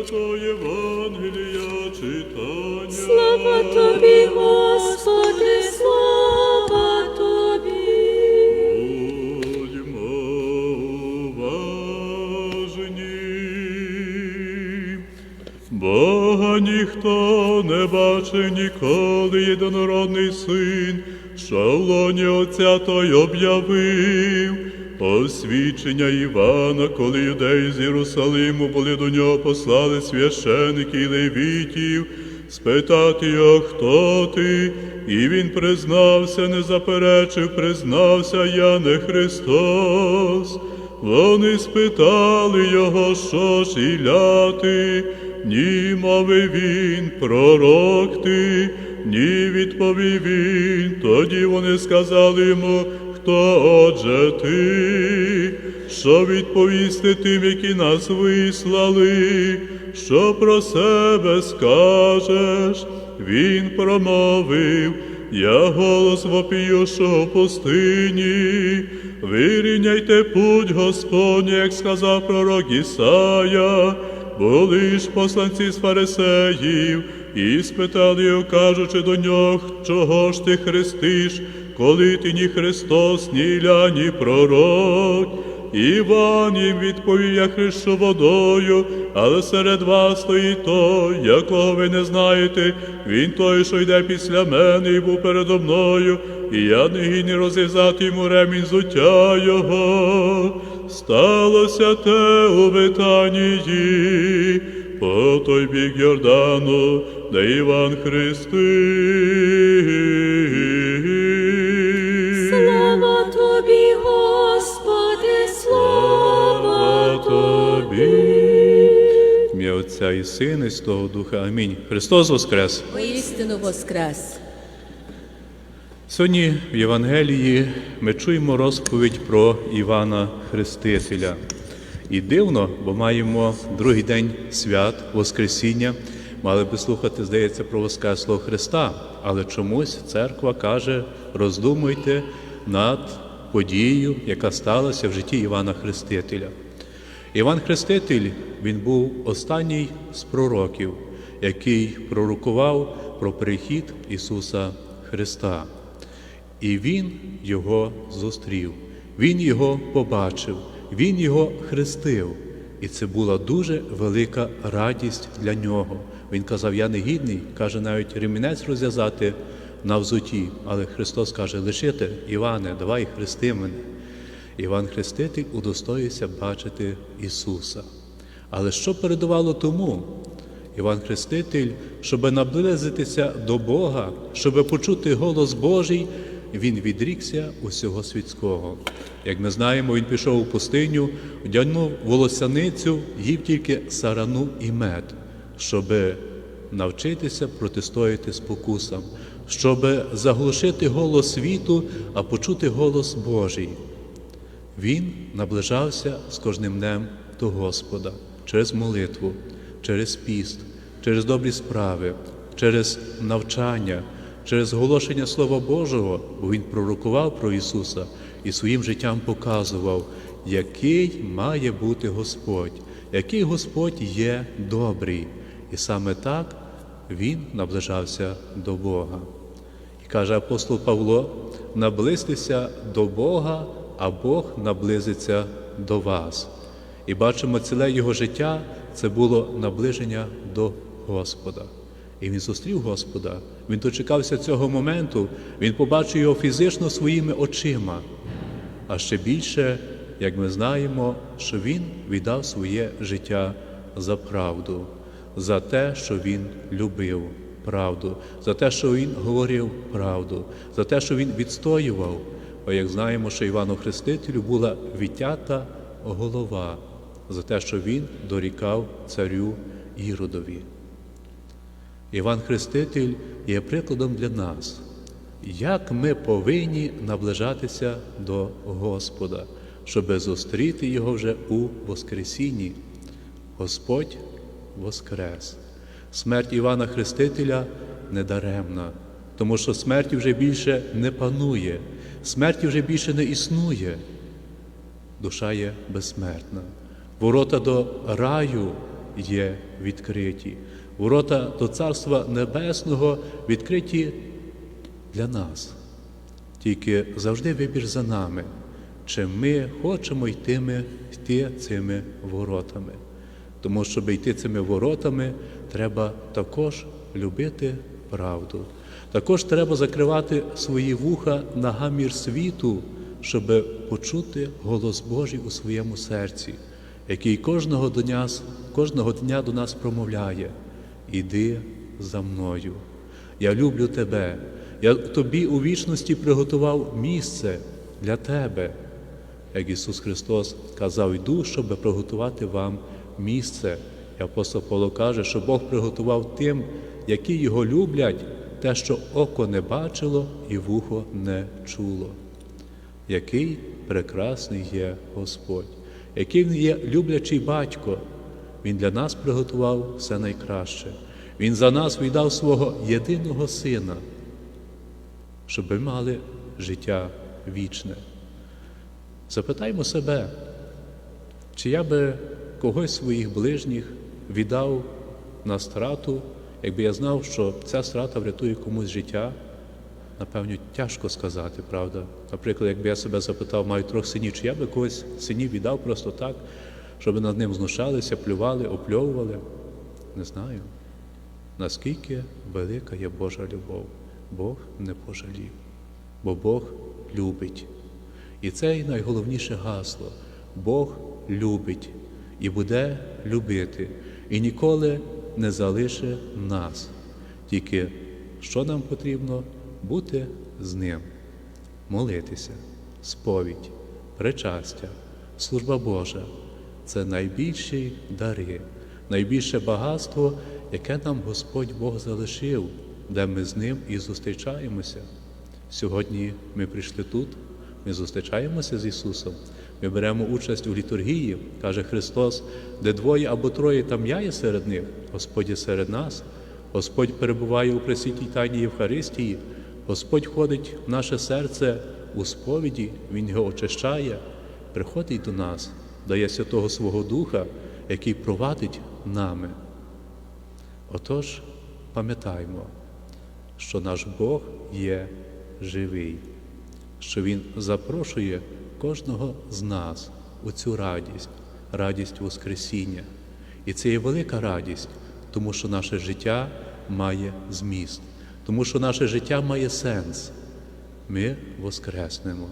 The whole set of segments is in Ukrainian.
Святого Євангелія читання. Слава тобі, Господи, слава тобі. Будьмо уважні. Бога ніхто не бачив ніколи єдинородний син, що в лоні Отця той об'явив. Посвідчення Івана, коли юдеї з Єрусалиму були до нього послали священики і левітів, спитати його, хто ти, і він признався, не заперечив, признався, я не Христос. Вони спитали його, що ж Ілля ти, ні, мовив він, пророк ти, ні, відповів він. Тоді вони сказали йому, хто отже ти, що відповісти тим, які нас вислали, що про себе скажеш. Він промовив, я голос вопіюшого в пустині, вирівняйте путь Господній, як сказав пророк Ісая, були ж посланці з фарисеїв, і спитали кажучи до нього, чого ж ти хрестиш, коли ти ні Христос, ні Ілля, ні пророк. Іван їм відповів, я хрещу водою, але серед вас стоїть той, якого ви не знаєте, він той, що йде після мене і був передо мною, і я не гідний розв'язати йому ремінь зуття його. Сталося те у Витанії, по той бік Йордану, де Іван Хрестив. І Сина, і Святого Духа. Амінь. Христос Воскрес! Воістину воскрес. Сьогодні в Євангелії ми чуємо розповідь про Івана Хрестителя. І дивно, бо маємо другий день свят, Воскресіння. Мали би слухати, здається, про Воскреслого Христа, але чомусь церква каже: роздумуйте над подією, яка сталася в житті Івана Хрестителя. Іван Хреститель він був останній з пророків, який пророкував про прихід Ісуса Христа. І Він його зустрів, Він його побачив, Він його хрестив. І це була дуже велика радість для нього. Він казав: Я не гідний, каже, навіть ремінець розв'язати на взуті. Але Христос каже, лишите, Іване, давай хрести мене. Іван Хреститель удостоївся бачити Ісуса. Але що передувало тому? Іван Хреститель, щоб наблизитися до Бога, щоб почути голос Божий, він відрікся усього світського. Як ми знаємо, він пішов у пустиню, вдягнув волосяницю, їв тільки сарану і мед, щоб навчитися протистояти спокусам, щоб заглушити голос світу, а почути голос Божий. Він наближався з кожним днем до Господа через молитву, через піст, через добрі справи, через навчання, через оголошення Слова Божого, бо Він пророкував про Ісуса і своїм життям показував, який має бути Господь, який Господь є добрий. І саме так Він наближався до Бога. І каже апостол Павло: наблизьтеся до Бога, а Бог наблизиться до вас. І бачимо, ціле його життя це було наближення до Господа. І він зустрів Господа, він дочекався цього моменту, він побачив його фізично своїми очима. А ще більше, як ми знаємо, що він віддав своє життя за правду, за те, що він любив правду, за те, що він говорив правду, за те, що він відстоював. Бо як знаємо, що Івану Хрестителю була відтята голова за те, що він дорікав царю Іродові. Іван Хреститель є прикладом для нас, як ми повинні наближатися до Господа, щоб зустріти Його вже у Воскресінні. Господь Воскрес. Смерть Івана Хрестителя недаремна, тому що смерті вже більше не панує, смерті вже більше не існує. Душа є безсмертна. Ворота до раю є відкриті. Ворота до Царства Небесного відкриті для нас. Тільки завжди вибір за нами, чи ми хочемо йти, йти цими воротами. Тому, щоб йти цими воротами, треба також любити правду. Також треба закривати свої вуха на гамір світу, щоб почути голос Божий у своєму серці, який кожного дня, кожного дня до нас промовляє: Іди за мною. Я люблю тебе. Я тобі у вічності приготував місце для тебе. Як Ісус Христос казав, йду, щоб приготувати вам місце. І апостол Павло каже, що Бог приготував тим, які його люблять, те, що око не бачило і вухо не чуло. Який прекрасний є Господь, який Він є люблячий батько. Він для нас приготував все найкраще. Він за нас віддав свого єдиного сина, щоб ми мали життя вічне. Запитаймо себе, чи я би когось своїх ближніх віддав на страту, якби я знав, що ця страта врятує комусь життя? Напевно, тяжко сказати, правда. Наприклад, якби я себе запитав, маю трьох синів, чи я би когось синів віддав просто так, щоб над ним знущалися, плювали, опльовували? Не знаю. Наскільки велика є Божа любов, Бог не пожалів, бо Бог любить. І це і найголовніше гасло. Бог любить і буде любити, і ніколи не залише нас. Тільки що нам потрібно бути з Ним, молитися, сповідь, причастя, служба Божа це найбільші дари, найбільше багатство, яке нам Господь Бог залишив, де ми з Ним і зустрічаємося. Сьогодні ми прийшли тут, ми зустрічаємося з Ісусом, ми беремо участь у літургії, каже Христос, де двоє або троє там я є серед них, Господь є серед нас, Господь перебуває у пресвітній тайні Євхаристії, Господь ходить в наше серце у сповіді, Він його очищає, приходить до нас, дає Святого Свого Духа, який провадить нами. Отож, пам'ятаймо, що наш Бог є живий, що Він запрошує кожного з нас у цю радість, радість Воскресіння. І це є велика радість, тому що наше життя має зміст, тому що наше життя має сенс. Ми воскреснемо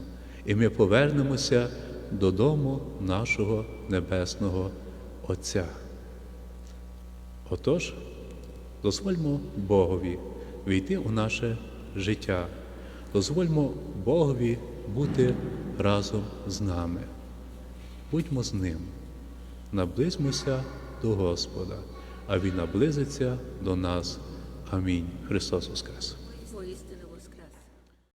і ми повернемося додому нашого Небесного Отця. Отож, дозвольмо Богові війти у наше життя, дозвольмо Богові бути разом з нами. Будьмо з Ним, наблизьмося до Господа, а Він наблизиться до нас. Амінь. Христос Воскрес!